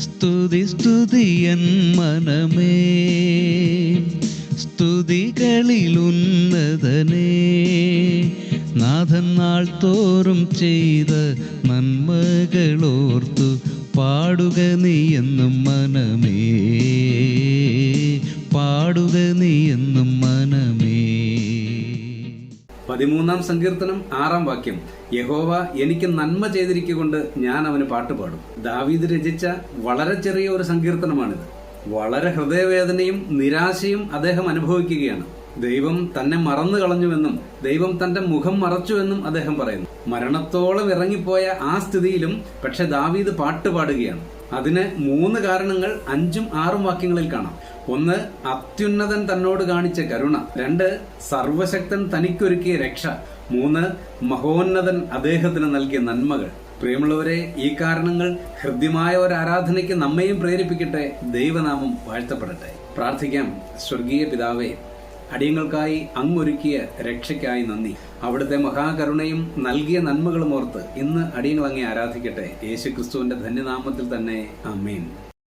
സ്തുതി സ്തുതിയൻ മനമേ. സ്തുതികളിലുന്നതനേ നാഥൻ നാൾ തോറും ചെയ്ത നന്മകളോർത്തു പാടുക നീ എന്നും മനമേ. പതിമൂന്നാം സങ്കീർത്തനം ആറാം വാക്യം. യഹോവ എനിക്ക് നന്മ ചെയ്തിരിക്കൊണ്ട് ഞാൻ അവന് പാട്ട് പാടും. ദാവീദ് രചിച്ച വളരെ ചെറിയ ഒരു സങ്കീർത്തനമാണിത്. വളരെ ഹൃദയവേദനയും നിരാശയും അദ്ദേഹം അനുഭവിക്കുകയാണ്. ദൈവം തന്നെ മറന്നു കളഞ്ഞുവെന്നും ദൈവം തന്റെ മുഖം മറച്ചുവെന്നും അദ്ദേഹം പറയുന്നു. മരണത്തോളം ഇറങ്ങിപ്പോയ ആ സ്ഥിതിയിലും പക്ഷെ ദാവീദ് പാട്ട് പാടുകയാണ്. അതിന് മൂന്ന് കാരണങ്ങൾ അഞ്ചും ആറും വാക്യങ്ങളിൽ കാണാം. ഒന്ന് അത്യുന്നതൻ തന്നോട് കാണിച്ച കരുണ. രണ്ട് സർവശക്തൻ തനിക്കൊരുക്കിയ രക്ഷ. മൂന്ന് മഹോന്നതൻ അദ്ദേഹത്തിന് നൽകിയ നന്മകൾ. പ്രിയമുള്ളവരെ ഈ കാരണങ്ങൾ ഹൃദ്യമായ ഒരു ആരാധനയ്ക്ക് നമ്മയും പ്രേരിപ്പിക്കട്ടെ. ദൈവനാമം വാഴ്ത്തപ്പെടട്ടെ. പ്രാർത്ഥിക്കാം. സ്വർഗീയ പിതാവേ അടിയങ്ങൾക്കായി അങ്ങൊരുക്കിയ രക്ഷയ്ക്കായി നന്ദി. അവിടുത്തെ മഹാകരുണയും നൽകിയ നന്മകളും ഓർത്ത് ഇന്ന് അടിയങ്ങൾ അങ്ങേ ആരാധിക്കട്ടെ. യേശു ക്രിസ്തുവിന്റെ ധന്യനാമത്തിൽ തന്നെ അമ്മീൻ